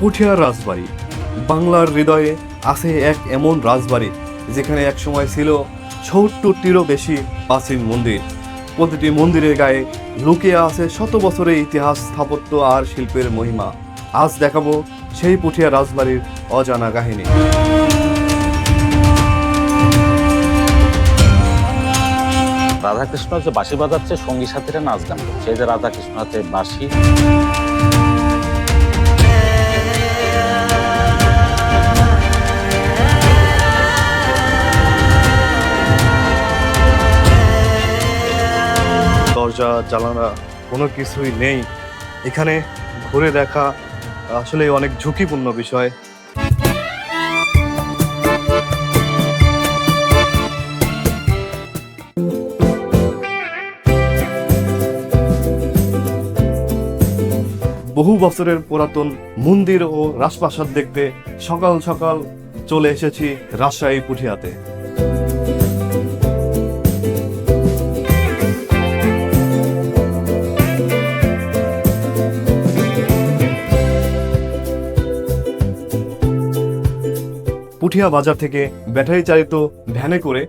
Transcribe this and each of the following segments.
পুঠিয়া রাজবাড়ি। বাংলার হৃদয়ে আছে এক এমন রাজবাড়ি, যেখানে এক সময় ছিল সত্তরটিরও বেশি প্রাচীন মন্দির। প্রতিটি মন্দিরের গায়ে লুকিয়ে আছে শত বছরের ইতিহাস, স্থাপত্য আর শিল্পের মহিমা। আজ দেখাবো সেই পুঠিয়া রাজবাড়ির অজানা কাহিনী। রাধাকৃষ্ণ যে বাঁশি বাজাচ্ছে, সঙ্গী সাথীরা নাচ গান করছে। এই যে রাধাকৃষ্ণ হাতে বাঁশি। দরজা জানালা কোনো কিছুই নেই। এখানে ঘুরে দেখা আসলে অনেক ঝুঁকিপূর্ণ বিষয়। বহু বছরের পুরাতন মন্দির ও রাজপ্রাসাদ দেখতে সকাল সকাল চলে এসেছি রাজশাহী পুঠিয়াতে। পুঠিয়া বাজার থেকে ব্যাটারি চালিত ভ্যানে করে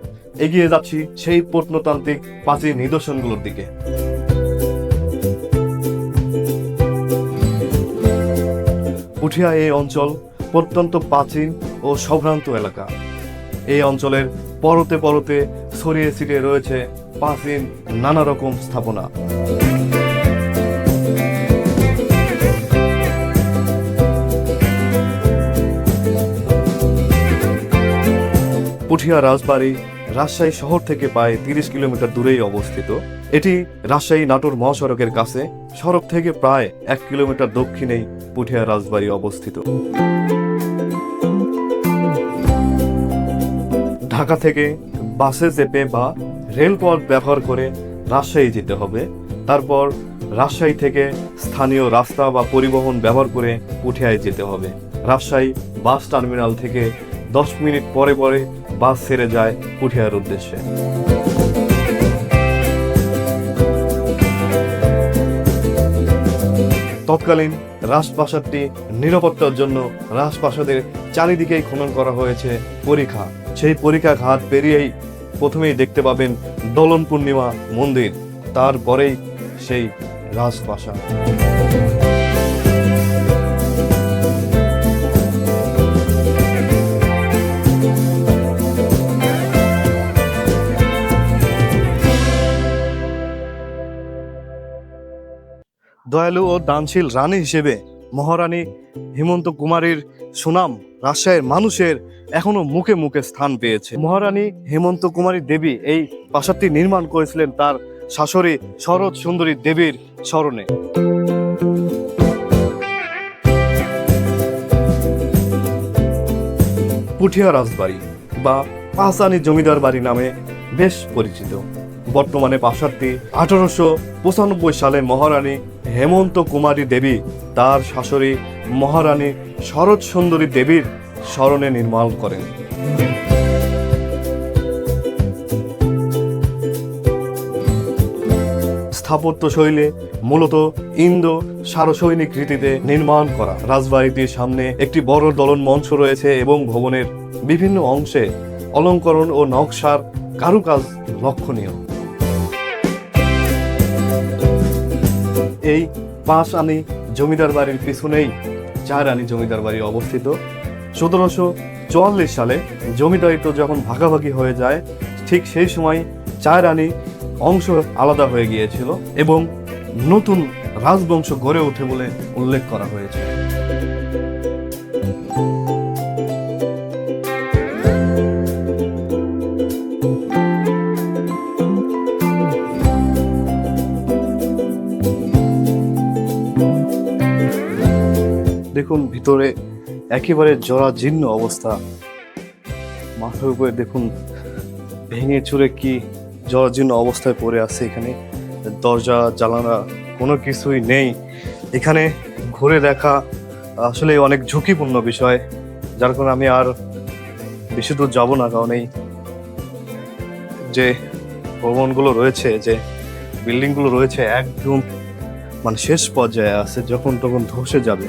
এগিয়ে যাচ্ছি সেই প্রত্নতান্ত্রিক প্রাচীন নিদর্শনগুলোর দিকে। পুঠিয়া এই অঞ্চল প্রত্যন্ত প্রাচীন ও সম্ভ্রান্ত এলাকা। এই অঞ্চলের পরতে পরতে ছড়িয়ে ছিটিয়ে রয়েছে প্রাচীন নানা রকম স্থাপনা। পুঠিয়া রাজবাড়ি রাজশাহী শহর থেকে প্রায় তিরিশ কিলোমিটার দূরেই অবস্থিত। এটি রাজশাহী নাটোর মহাসড়কের কাছে, সড়ক থেকে প্রায় এক কিলোমিটার দক্ষিণেই পুঠিয়া রাজবাড়ি অবস্থিত। ঢাকা থেকে বাসে চেপে বা রেলপথ ব্যবহার করে রাজশাহী যেতে হবে। তারপর রাজশাহী থেকে স্থানীয় রাস্তা বা পরিবহন ব্যবহার করে পুঠিয়ায় যেতে হবে। রাজশাহী বাস টার্মিনাল থেকে দশ মিনিট পরে পরে বাস ছেড়ে যায় পুঠিয়ার উদ্দেশ্যে। তৎকালীন রাজপ্রাসাদটি নিরাপত্তার জন্য রাজপ্রাসাদের চারিদিকেই খনন করা হয়েছে পরীক্ষা। সেই পরীক্ষা ঘাট পেরিয়েই প্রথমেই দেখতে পাবেন দোলন পূর্ণিমা মন্দির, তারপরেই সেই রাজপ্রাসাদ। দয়ালু ও দানশীল রানী হিসেবে মহারানী হেমন্ত কুমারীর সুনাম রাজশাহীর মানুষের এখনও মুখে মুখে স্থান পেয়েছে। মহারানী হেমন্ত কুমারী দেবী এই প্রাসাদটি নির্মাণ করেছিলেন তার শাশুড়ি শরৎ সুন্দরী দেবীর স্মরণে। পুঠিয়া রাজবাড়ি বা পাসানি জমিদার বাড়ি নামে বেশ পরিচিত। বর্তমানে প্রাসাদটি আঠারোশো পঁচানব্বই সালে মহারানী হেমন্ত কুমারী দেবী, তার শাশুড়ি মহারানী শরৎ সুন্দরী দেবীর স্মরণে নির্মাণ করেন। স্থাপত্য শৈলী মূলত ইন্দো সারসৈনিক রীতিতে নির্মাণ করা। রাজবাড়িটির সামনে একটি বড় দলন মঞ্চ রয়েছে এবং ভবনের বিভিন্ন অংশে অলঙ্করণ ও নকশার কারুকাজ লক্ষণীয়। এই পাঁচ আনি জমিদার বাড়ির পিছনেই চার আনি জমিদার বাড়ি অবস্থিত। সতেরোশো চুয়াল্লিশ সালে জমিদারিত্ব যখন ভাগাভাগি হয়ে যায়, ঠিক সেই সময় চার আনি অংশ আলাদা হয়ে গিয়েছিল এবং নতুন রাজবংশ গড়ে ওঠে বলে উল্লেখ করা হয়েছে। দেখুন ভিতরে একেবারে জরাজীর্ণ অবস্থা। মাথার উপরে দেখুন, ভেঙে চুরে কি জরাজীর্ণ অবস্থায় পড়ে আছে এখানে। দরজা, জানালা, কোনো কিছুই নেই। এখানে ঘুরে দেখা আসলে অনেক ঝুঁকিপূর্ণ বিষয়। যার কারণে আমি আর বেশি দূর যাব না, কারণ এই যে ভবনগুলো রয়েছে, যে বিল্ডিংগুলো রয়েছে, একদম মানে শেষ পর্যায়ে আছে যখন তখন ধসে যাবে।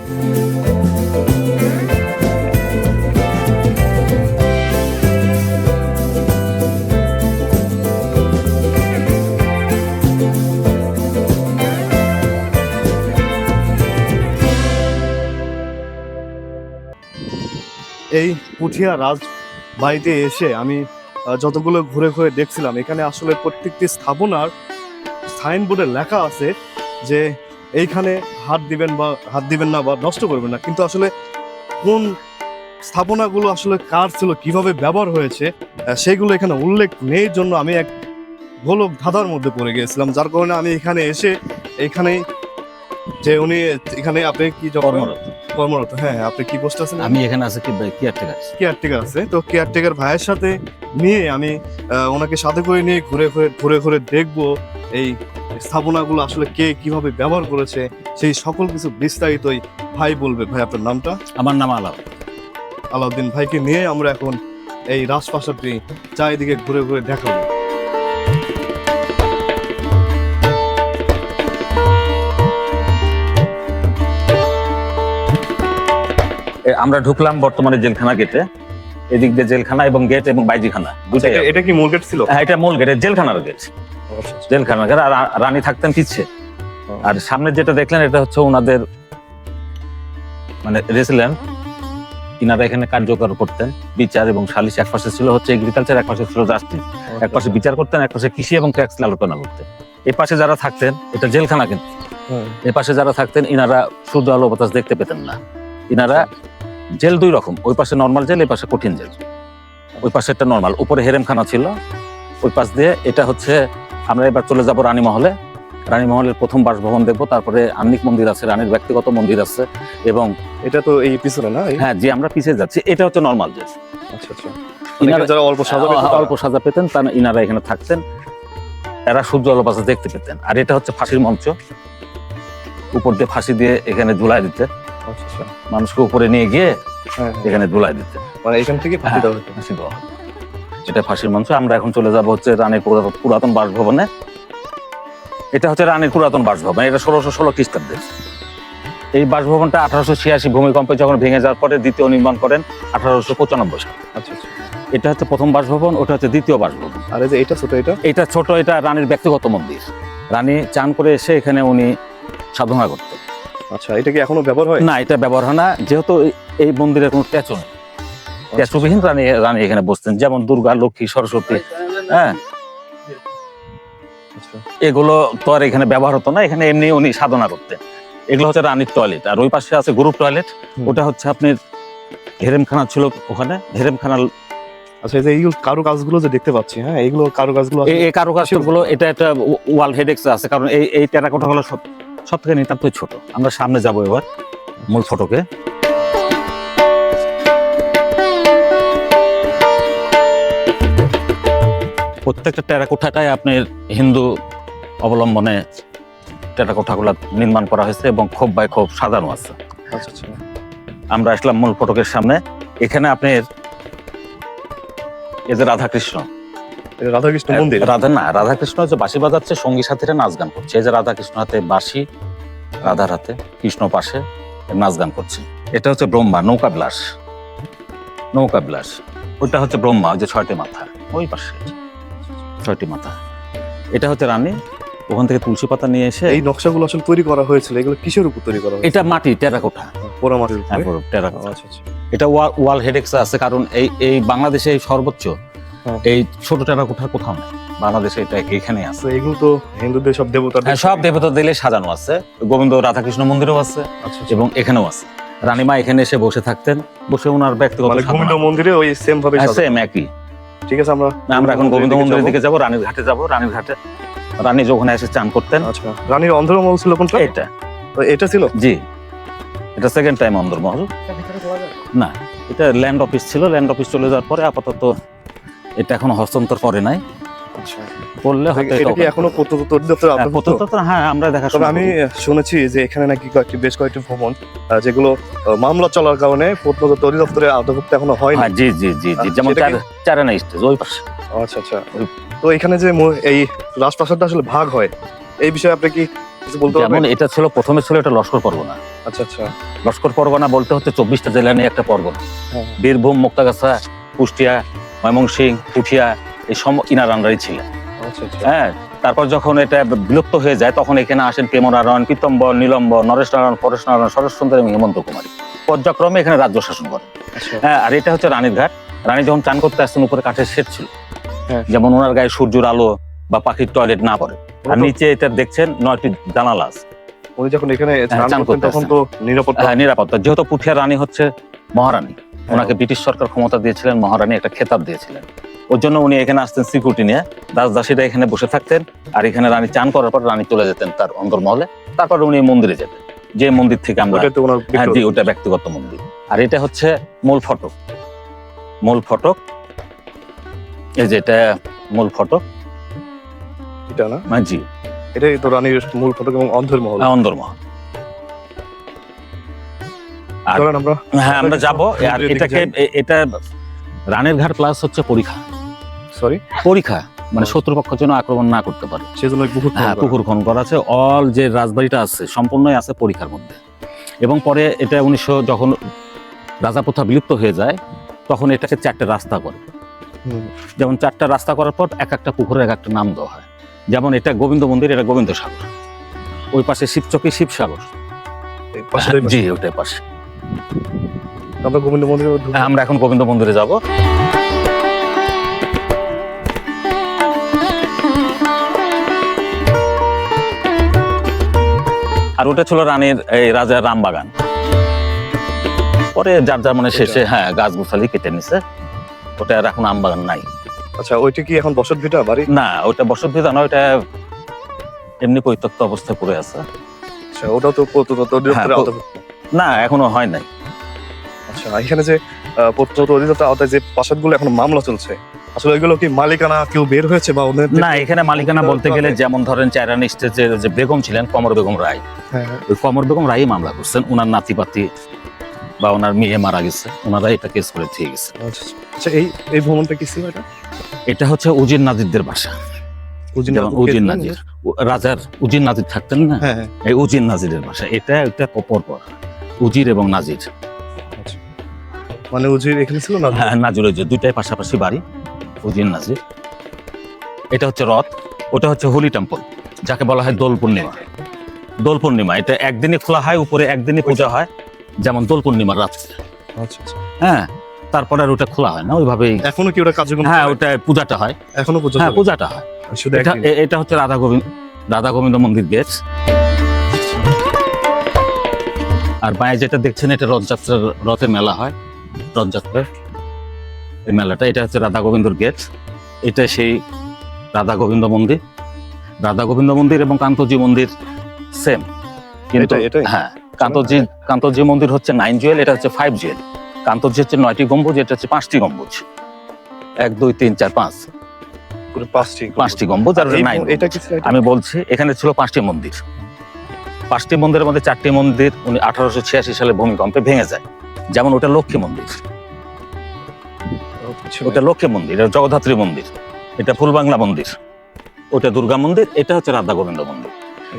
এই পুঠিয়া রাজ বাড়িতে এসে আমি যতগুলো ঘুরে ঘুরে দেখছিলাম, এখানে আসলে প্রত্যেকটি স্থাপনার সাইনবোর্ডে লেখা আছে যে এইখানে হাত দিবেন বা হাত দিবেন না বা নষ্ট করবেন না। কিন্তু আসলে কোন স্থাপনাগুলো আসলে কার ছিল, কীভাবে ব্যবহার হয়েছে সেগুলো এখানে উল্লেখ নেই জন্য আমি এক গোলক ধাঁধার মধ্যে পড়ে গিয়েছিলাম। যার কারণে আমি এখানে এসে এখানে যে উনি এখানে আপনি কি যখন কর্মরত। হ্যাঁ আপনি কি পোস্ট আছেন? আমি এখানে আছে কি কেয়ারটেকার কেয়ারটেকার আছে। তো কেয়ারটেকার ভাইয়ের সাথে নিয়ে আমি ওনাকে সাথে করে নিয়ে ঘুরে ঘুরে ঘুরে ঘুরে দেখব এই স্থাপনাগুলো আসলে কে কীভাবে ব্যবহার করেছে সেই সকল কিছু বিস্তারিতই ভাই বলবে। ভাই আপনার নামটা? আমার নাম আলাপ আলাউদ্দিন ভাইকে নিয়ে আমরা এখন এই রাজপ্রাসাদটি চারিদিকে ঘুরে ঘুরে দেখাবো। আমরা ঢুকলাম বর্তমানে জেলখানা গেটে এদিক দিয়ে জেলখানা এবং গেট এবং বাইজিখানা দুটাই এটা- কি কি মূলগেট ছিল? হ্যাঁ এটা মূল গেট জেলখানার গেট জেলখানার গেট আর রানী থাকতেন পিচ্ছে আর সামনে যেটা দেখলেন এটা হচ্ছে ওনাদের মানে রেসিডেন্ট ইনারা এখানে কার্যকর করতেন। বিচার এবং সালিশ এক পাশে ছিল হচ্ছে এগ্রিকালচার এক পাশে ছিল জাস্টিস এক পাশে বিচার করতেন এক পাশে কৃষি এবং ট্যাক্স আলোচনা করতেন। এই পাশে যারা থাকতেন এটা জেলখানা কিন্তু। এ পাশে যারা থাকতেন ইনারা সূর্য আলো বাতাস দেখতে পেতেন না। ইনারা জেল দুই রকম ওই পাশে নর্মাল জেল এই পাশে কঠিন জেল। ওই পাশে একটা নর্মাল উপরে হেরেমখানা ছিল। ওই পাশ দিয়ে এটা হচ্ছে আমরা এবার চলে যাব রানী মহলে। রানী প্রথম বাসভবন দেখব তারপরে আন্নিক মন্দির আছে রানীর ব্যক্তিগত মন্দির আছে এবং এটা তো এই পিছনে না? হ্যাঁ যে আমরা পিছিয়ে যাচ্ছি এটা হচ্ছে নর্মাল জেল। আচ্ছা আচ্ছা। যারা অল্প সাজা অল্প সাজা পেতেন তারা ইনারা এখানে থাকতেন। এরা সূর্য আলো দেখতে পেতেন। আর এটা হচ্ছে ফাঁসির মঞ্চ। উপর দিয়ে ফাঁসি দিয়ে এখানে ঝুলাই দিতে। মানুষকে উপরে নিয়ে গিয়ে হ্যাঁ হ্যাঁ। এখানে ঝুলাই দিতে। মানে এখান থেকে ফাঁসি হ্যাঁ। দেওয়া হতো ফাঁসি দেওয়া এটা ফাঁসির মঞ্চ। আমরা এখন চলে যাব হচ্ছে রানীর পুরাতন বাসভবনে। এটা হচ্ছে রানীর পুরাতন বাসভবন। এটা ষোলোশো ষোলো খ্রিস্টাব্দের এই বাসভবনটা আঠারোশো ছিয়াশি ভূমিকম্পে যখন ভেঙে যাওয়ার পরে দ্বিতীয় নির্মাণ করেন আঠারোশো পঁচানব্বই সালে। আচ্ছা আচ্ছা। এটা হচ্ছে প্রথম বাসভবন ওটা হচ্ছে দ্বিতীয় বাসভবন। আর এই যে এটা ছোট এটা? এটা ছোট এটা রানীর ব্যক্তিগত মন্দির। রানী চান করে এসে এখানে উনি সাধনা করতেন। আচ্ছা এটা কি এখনও ব্যবহার হয়? না এটা ব্যবহার হয় না যেহেতু এই- মন্দিরের কোনো ট্যাচু নেই। ট্যাচুবিহীন রানী রানী এখানে বসতেন যেমন দুর্গা লক্ষ্মী সরস্বতী হ্যাঁ। আচ্ছা। এগুলো তো আর এখানে ব্যবহার হতো না এখানে এমনি উনি সাধনা করতেন। এগুলো হচ্ছে রানীর টয়লেট আর ওই পাশে আছে গ্রুপ টয়লেট। ওটা হচ্ছে আপনার হেরেমখানা ছিল ওখানে হেরেমখানা আচ্ছা এই যে এইগুলো কারু কাজগুলো যে দেখতে পাচ্ছি হ্যাঁ এইগুলো কারু কাজগুলো এই এই কারুকাজগুলো এটা একটা ওয়াল হেডেক্স আছে কারণ এই এই টেরাকোটা হলো সব সব থেকে নিতান্ত ছোট। আমরা সামনে যাব এবার মূল ফটকে। প্রত্যেকটা টেরাকোঠাটাই আপনার হিন্দু অবলম্বনে টেরাকোঠাগুলো নির্মাণ করা হয়েছে এবং খোপ বাই খোপ সাজানো আছে। আচ্ছা আচ্ছা। আমরা আসলাম মূল ফটকের সামনে। এখানে আপনার এই যে রাধাকৃষ্ণ রাধাকৃষ্ণ মন্দির? রাধা না রাধাকৃষ্ণ হচ্ছে বাঁশি বাজাচ্ছে সঙ্গী সাথীরা নাচ গান করছে। এই যে রাধাকৃষ্ণ হাতে বাঁশি রাধার হাতে কৃষ্ণ পাশে নাচ গান করছে। এটা হচ্ছে ব্রহ্মা নৌকা বিলাস। নৌকা বিলাস। ওইটা হচ্ছে ব্রহ্মা যে ছয়টি মাথা। ওই পাশে। ছয়টি মাথা। এটা হচ্ছে রানী ওখান থেকে তুলসী পাতা নিয়ে এসে এই নকশাগুলো আসলে তৈরি করা হয়েছিল এগুলো কিসের উপর তৈরি করা এটা মাটি টেরাকোঠা পোড়া মাটির হ্যাঁ, টেরাকোঠা আচ্ছা আচ্ছা। এটা ওয়াল হেডেক্স আছে কারণ এই এই বাংলাদেশে সর্বোচ্চ। এই ছোট টেরাকোঠা কোথাও নেই। বাংলাদেশে এটা এখানে আছে। এগুলো তো হিন্দুদের সব দেবতার হ্যাঁ সব দেবতা। দিলে সাজানো আছে। গোবিন্দ রাধাকৃষ্ণ মন্দিরও আছে আচ্ছা আচ্ছা। এবং এখানেও আছে। রানীমা এখানে এসে বসে থাকতেন। বসে ওনার ব্যক্তিগত মানে গোবিন্দ মন্দিরে ওই সেম ভাবে হ্যাঁ, same একই। ঠিক আছে আমরা আমরা এখন গোবিন্দ মন্দিরের দিকে যাব রানীর ঘাটে যাব। রানীর ঘাটে রানী যখন এসে চান করতেন। আচ্ছা রানীর অন্ধরমহল ছিল কোনটা? এটা। তো এটা ছিল? জি। এটা সেকেন্ড টাইম অন্দরমহল না এটা ল্যান্ড অফিস ছিল। ল্যান্ড অফিস চলে যাওয়ার পরে আপাতত এটা এখনও হস্তান্তর করে নাই। আচ্ছা। করলে এখনও হ্যাঁ, হ্যাঁ আমরা দেখা তবে আমি শুনেছি যে এখানে নাকি কয়েকটি বেশ কয়েকটি ভবন যেগুলো মামলা চলার কারণে প্রত্নতত্ত্ব অধিদপ্তরে আওতাভুক্ত এখনও হয়নি। হ্যাঁ জি জি জি জি আচ্ছা, যেমন সেটা কি- চারানা স্টেজ ওই পাশে। আচ্ছা আচ্ছা। তো এখানে যে এই রাজপ্রাসাদটা আসলে ভাগ হয় এই বিষয়ে আপনি কি যেমন এটা ছিল প্রথমে ছিল এটা লস্কর পরগনা। আচ্ছা আচ্ছা। লস্কর পরগনা বলতে হচ্ছে চব্বিশটা জেলা নিয়ে একটা পরগনা। হ্যাঁ, বীরভূম মুক্তাগাছা কুষ্টিয়া ময়মনসিংহ পুঠিয়া এই সব ইনার আন্ডারই ছিলেন। আচ্ছা আচ্ছা। হ্যাঁ তারপর যখন এটা বিলুপ্ত হয়ে যায় তখন এখানে আসেন প্রেমনারায়ণ পীতম্বর নীলম্বর নরেশ নারায়ণ পরেশ নারায়ণ সরেশ সুন্দর এবং হেমন্ত কুমারী পর্যায়ক্রমে এখানে রাজ্য শাসন করে আচ্ছা। হ্যাঁ আর এটা হচ্ছে রানীর ঘাট। রানী যখন চান করতে আসতেন উপরে কাঠের শেড ছিল। হ্যাঁ। যেমন ওনার গায়ে সূর্যের আলো বা পাখির টয়লেট না পড়ে। আর নিচে এটা দেখছেন নয়টি জানালা আছে। উনি যখন এখানে চান করতেন তখন তো নিরাপত্তা হ্যাঁ নিরাপত্তা। যেহেতু পুঠিয়া রানী হচ্ছে মহারানী হ্যাঁ। ওনাকে ব্রিটিশ সরকার ক্ষমতা দিয়েছিলেন মহারানী একটা খেতাব দিয়েছিলেন। ওর জন্য উনি এখানে আসতেন সিকিউরিটি নিয়ে। দাস দাসীরা এখানে বসে থাকতেন আর এখানে রানী চান করার পর রানী চলে যেতেন তার অন্তর্মহলে। তারপর উনি মন্দিরে যেতেন। যে মন্দির থেকে আমরা ওটা হ্যাঁ জি ব্যক্তিগত- ওটা ব্যক্তিগত মন্দির। আর এটা হচ্ছে মূল ফটক। মূল ফটক। এই যে এটা মূল ফটক। এটা না? হ্যাঁ, জি। এটাই তো রানীর মূল ফটক এবং অন্ধের মহল। অন্দরমহল আর- চলেন আমরা হ্যাঁ আমরা যাব। আর এটাকে এটা রানের ঘাট প্লাস হচ্ছে পরীক্ষা। সরি পরীক্ষা মানে শত্রুপক্ষ যেন আক্রমণ না করতে পারে সেজন্য হ্যাঁ পুকুর খনন করা আছে। অল যে রাজবাড়িটা আছে সম্পূর্ণই আছে পরীক্ষার মধ্যে। এবং পরে এটা উনিশশো যখন রাজা প্রথা বিলুপ্ত হয়ে যায় তখন এটাকে চারটে রাস্তা করে। যেমন চারটা রাস্তা করার পর এক একটা পুকুরের এক একটা নাম দেওয়া হয়। যেমন এটা গোবিন্দ মন্দির এটা গোবিন্দ সাগর। ওই পাশে শিবচকে শিবসাগর। জি ওটাই পাশে। আমরা গোবিন্দ মন্দিরে আমরা এখন গোবিন্দ মন্দিরে যাব। আর ওটা ছিল রানীর এই রাজার রামবাগান। পরে যার যার মানে শেষে হ্যাঁ গাছ গুছালি কেটে নিছে। ওটা আর এখন আমবাগান নাই। আচ্ছা ওইটা কি এখন বসত ভিটা বাড়ি? না ওটা বসত ভিটা নয় ওটা এমনি পরিত্যক্ত অবস্থায় পড়ে আছে। আচ্ছা ওটাও তো আওতাভুক্ত। না এখনও হয় নাই। আচ্ছা এখানে যে প্রত্নতত্ত্ব অধিদপ্তর আওতায় যে প্রাসাদগুলো এখন মামলা চলছে আসলে এগুলো কি মালিকানা কেউ বের হয়েছে বা ওদের না এখানে মালিকানা বলতে গেলে যেমন ধরেন স্টেজের যে বেগম ছিলেন কমর বেগম রায়। হ্যাঁ হ্যাঁ। ওই কমর বেগম রায় মামলা করছেন। ওনার নাতিপাতি বা ওনার মেয়ে মারা গেছে। ওনারা এটা কেস করে দিয়ে গেছে। আচ্ছা আচ্ছা এই এই ভ্রমণটা কি ছিল এটা? এটা হচ্ছে উজির নাজিরদের বাসা। উজির নাজির। রাজার উজির নাজির থাকতেন না? হ্যাঁ হ্যাঁ। এই উজির নাজিরের বাসা। এটা একটা কপর পর। উজির এবং নাজির। মানে উজির এখানে ছিল না? হ্যাঁ নাজিরের যে দুইটাই পাশাপাশি বাড়ি উজির নাজির। এটা হচ্ছে রথ ওটা হচ্ছে হোলি টেম্পল যাকে বলা হয় দোল পূর্ণিমা। দোল পূর্ণিমা এটা একদিনই খোলা হয় উপরে একদিনই পূজা হয় যেমন দোল পূর্ণিমার রাত্রে আচ্ছা আচ্ছা। হ্যাঁ তারপরে আর ওটা খোলা হয় না ওইভাবেই। এখনও কি ওটা কার্যক্রম হ্যাঁ ওটা পূজাটা হয়। এখনও পর্যন্ত হ্যাঁ পূজাটা হয়। এটা এটা হচ্ছে রাধা গোবিন্দ রাধা গোবিন্দ মন্দির গেট আর বাইরে যেটা দেখছেন এটা রথযাত্রার রথের মেলা হয়। রথযাত্রার এই মেলাটা এটা হচ্ছে রাধা গোবিন্দর গেট। এটা সেই রাধা গোবিন্দ মন্দির। রাধা গোবিন্দ মন্দির এবং কান্তজি মন্দির সেম কিন্তু? হ্যাঁ কান্তজি কান্তজি মন্দির হচ্ছে নাইন জুয়েল এটা হচ্ছে ফাইভ জুয়েল কান্তজি হচ্ছে নয়টি গম্বুজ এটা হচ্ছে পাঁচটি গম্বুজ। এক দুই তিন চার পাঁচ। পাঁচটি পাঁচটি গম্বুজ আর নাইন? আমি বলছি এখানে ছিল পাঁচটি মন্দির। পাঁচটি মন্দিরের মধ্যে চারটি মন্দির উনি আঠারোশো ছিয়াশি সালে ভূমিকম্পে ভেঙে যায়। যেমন ওটা লক্ষ্মী মন্দির। ওটা লক্ষ্মী মন্দির এটা জগদ্ধাত্রী মন্দির এটা ফুলবাংলা মন্দির ওটা দুর্গা মন্দির এটা হচ্ছে রাধা গোবিন্দ মন্দির।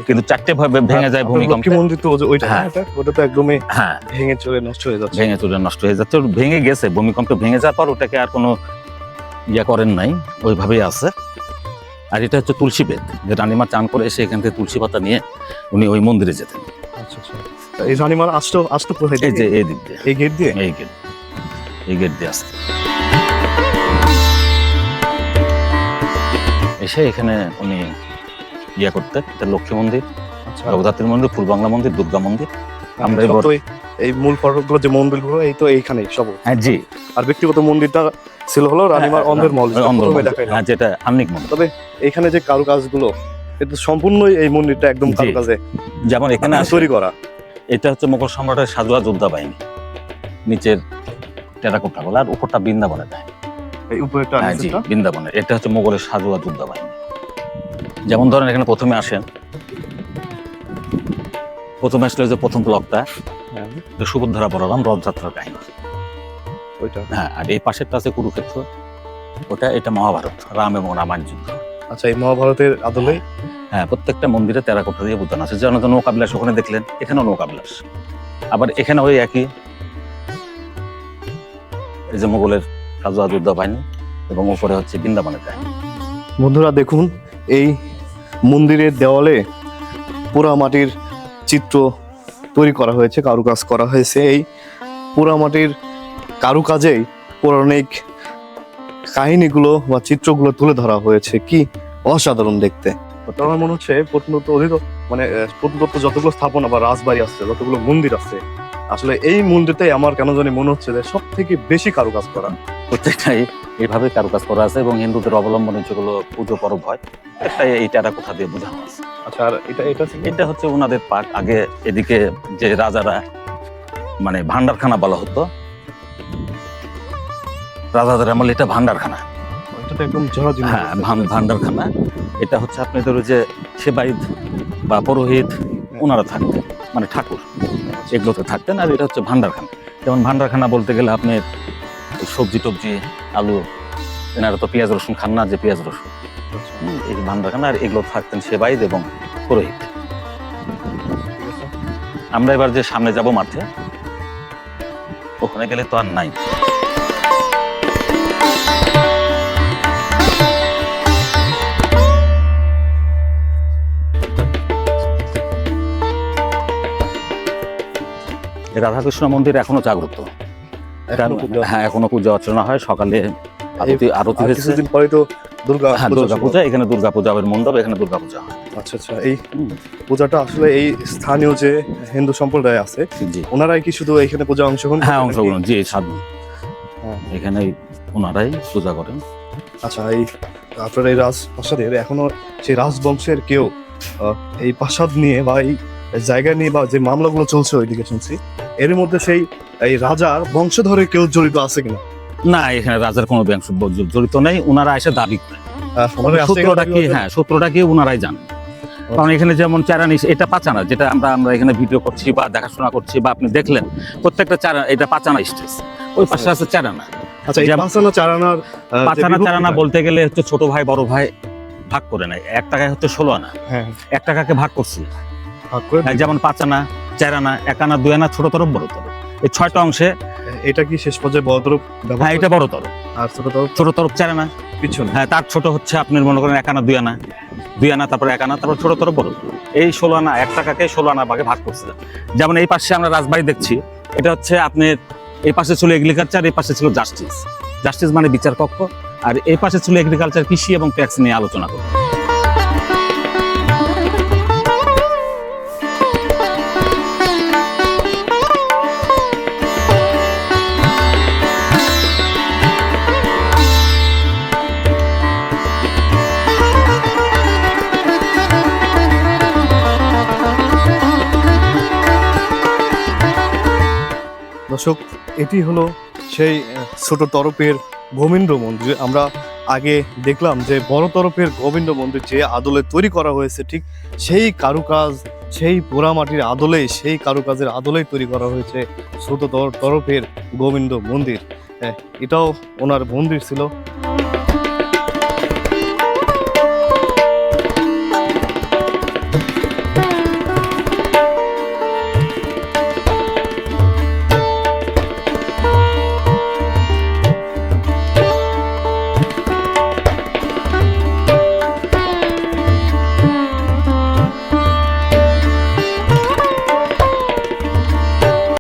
কিন্তু চারটে ভাবে ভেঙে যায় ভূমিকম্পে। মন্দির তো ওই- ওইটা হ্যাঁ। ওটা তো একদমই হ্যাঁ। ভেঙে চলে নষ্ট হয়ে যাচ্ছে। ভেঙে চলে নষ্ট হয়ে যাচ্ছে ভেঙে গেছে ভূমিকম্পে ভেঙে যাওয়ার পর ওটাকে আর কোনো ইয়া করেন নাই ওইভাবেই আছে। আর এটা হচ্ছে তুলসী বেদ যে রানীমা চান করে এসে এখান থেকে তুলসী পাতা নিয়ে উনি ওই মন্দিরে যেতেন। আচ্ছা আচ্ছা। এই রানীমার আসতো আসতো কোথায়? এই যে এই দিক দিয়ে। এই গেট দিয়ে? এই গেট। এই গেট দিয়ে আসতে। এসে এখানে উনি ইয়ে করতেন এটা লক্ষ্মী মন্দির আচ্ছা। জগদ্ধাত্রী মন্দির ফুলবাংলা মন্দির দুর্গা মন্দির। আমরা সব এই- মূল ফটকগুলো যে মন্দিরগুলো এই তো এইখানেই সব। হ্যাঁ জি। আর ব্যক্তিগত মন্দিরটা ছিল হলো রানীমার অন্ধের মহল যেটা অন্ধের প্রথমে হ্যাঁ যেটা আন্নিক মন্দির। তবে এখানে যে কারুকাজগুলো এটা সম্পূর্ণই এই মন্দিরটা একদম। কারুকাজে যেমন এখানে আসে তৈরি করা। এটা হচ্ছে মুঘল সম্রাটের সাজুয়া যোদ্ধা বাহিনী। নিচের টেরাকোটা বলে আর উপরটা বৃন্দাবনে দেয় এই উপরেটা হ্যাঁ জি বৃন্দাবনে এটা হচ্ছে মোগলের সাজুয়া যোদ্ধা বাহিনী। যেমন ধরেন এখানে প্রথমে আসেন প্রথমে আসলে যে প্রথম ব্লকটা সুভদ্রা বলরাম রথযাত্রার কাহিনী। ওইটা। হ্যাঁ আর এই পাশেরটা আছে কুরুক্ষেত্র। ওটা এটা মহাভারত রাম এবং রামায়ণ যুদ্ধ। আচ্ছা এই মহাভারতের আদলে হ্যাঁ প্রত্যেকটা মন্দিরে টেরাকোটা দিয়ে বোঝানো আছে। যেন নৌকাবিলাস ওখানে দেখলেন এখানেও নৌকাবিলাস আবার এখানে ওই একই। এই যে মোগলের রাজা যুদ্ধ বাহিনী এবং উপরে হচ্ছে বৃন্দাবনের কাহিনী। বন্ধুরা দেখুন এই মন্দিরের দেওয়ালে পোড়ামাটির চিত্র তৈরি করা হয়েছে, কারুকাজ করা হয়েছে। এই পোড়ামাটির কারুকাজেই পৌরাণিক কাহিনীগুলো বা চিত্রগুলো তুলে ধরা হয়েছে। কি অসাধারণ দেখতে। আমার মনে হচ্ছে প্রত্নতত্ত্ব অধিক মানে প্রত্নতত্ত্ব যতগুলো স্থাপনা বা রাজবাড়ি আছে, যতগুলো মন্দির আছে আসলে এই মন্দিরটাই আমার কেন জানি মনে হচ্ছে যে সব থেকে বেশি কারুকাজ করা। প্রত্যেকটাই এইভাবে কারুকাজ করা আছে এবং হিন্দুদের অবলম্বনে যেগুলো পুজো পরব হয় একটা এই টেরাকোটা দিয়ে বোঝানো আছে আচ্ছা আর এটা এটা এটা হচ্ছে ওনাদের পাক আগে এদিকে যে রাজারা মানে ভান্ডারখানা বলা হতো রাজাদের আমলে এটা ভান্ডারখানা একদম হ্যাঁ ভান্ডারখানা এটা হচ্ছে আপনাদের যে সেবাইত বা পুরোহিত ওনারা থাকতেন মানে ঠাকুর। এগুলোতে থাকতেন আর এটা হচ্ছে ভান্ডারখানা। যেমন ভান্ডারখানা বলতে গেলে আপনি সবজি টবজি, আলু, এনারা তো পেঁয়াজ, রসুন খান না যে পেঁয়াজ, রসুন। এই ভান্ডারখানা আর এগুলো থাকতেন সেবাইত এবং পুরোহিত। আমরা এবার যে সামনে যাব মাঠে, ওখানে গেলে তো আর নাই। রাধাকৃষ্ণ মন্দির এখনও জাগ্রত। হ্যাঁ এখনও পূজা অর্চনা হয়। সকালে আরতি আরতি হয়েছে কিছুদিন পরে তো দুর্গা হ্যাঁ দুর্গা পূজা এখানে দুর্গা পূজা মণ্ডপ এখানে দুর্গা পূজা হয়। আচ্ছা আচ্ছা এই পূজাটা আসলে এই স্থানীয় যে হিন্দু সম্প্রদায় আছে ওনারাই কি শুধু এখানে পূজা অংশগ্রহণ হ্যাঁ? অংশগ্রহণ জি সাধু। হ্যাঁ। এখানে ওনারাই পূজা করেন। আচ্ছা এই আপনার এই রাজপ্রাসাদের এখনও সেই রাজবংশের কেউ এই প্রাসাদ নিয়ে বা এই জায়গা নিয়ে বা যে মামলাগুলো চলছে ওইদিকে শুনছি এর মধ্যে সেই এই রাজার বংশধরে কেউ জড়িত আছে কিনা? না এখানে রাজার কোনো ব্যাংক জড়িত নেই ওনারা এসে দাবি সূত্রটা কি হ্যাঁ সূত্রটা কি ওনারাই জানেন কারণ এখানে যেমন এটা পাচানা যেটা আমরা আমরা এখানে ভিডিও করছি বা দেখাশোনা করছি বা আপনি দেখলেন প্রত্যেকটা চারা এটা পাচানা স্টেজ। ওই পাশে আছে চারানা আচ্ছা এই পাঁচানা চারানার পাচানা চারানা বলতে গেলে হচ্ছে ছোট ভাই বড় ভাই ভাগ করে নেয়। এক টাকায় হচ্ছে ষোলো আনা। হ্যাঁ। এক টাকাকে ভাগ করছি। যেমন পাঁচ আনা চার আনা এক আনা দুই আনা ছোট তরফ বড় তরফ। এই ছয়টা অংশে এটা কি শেষ পর্যায়ে বড় ব্যবহার হ্যাঁ এটা বড় তরফ। আর ছোট তরফ? ছোট তরফ চার আনা। পিছনে। হ্যাঁ তার ছোট হচ্ছে আপনার মনে করেন এক আনা দুই আনা দুই আনা তারপর এক আনা তারপর ছোট তরফ বড় এই ষোলো আনা এক টাকাকে ষোলো আনা ভাগে ভাগ করছিলেন যেমন এই পাশে আমরা রাজবাড়ি দেখছি এটা হচ্ছে আপনি এই পাশে ছিল এগ্রিকালচার এই পাশে ছিল জাস্টিস জাস্টিস মানে বিচার কক্ষ আর এই পাশে ছিল এগ্রিকালচার কৃষি এবং ট্যাক্স নিয়ে আলোচনা করত দর্শক, এটি হলো সেই ছোট তরফের গোবিন্দ মন্দির। আমরা আগে দেখলাম যে বড় তরফের গোবিন্দ মন্দির যে আদলে তৈরি করা হয়েছে, ঠিক সেই কারুকাজ, সেই পোড়ামাটির আদলে, সেই কারুকাজের আদলেই তৈরি করা হয়েছে ছোট তর- তরফের গোবিন্দ মন্দির। এটাও ওনার মন্দির ছিল।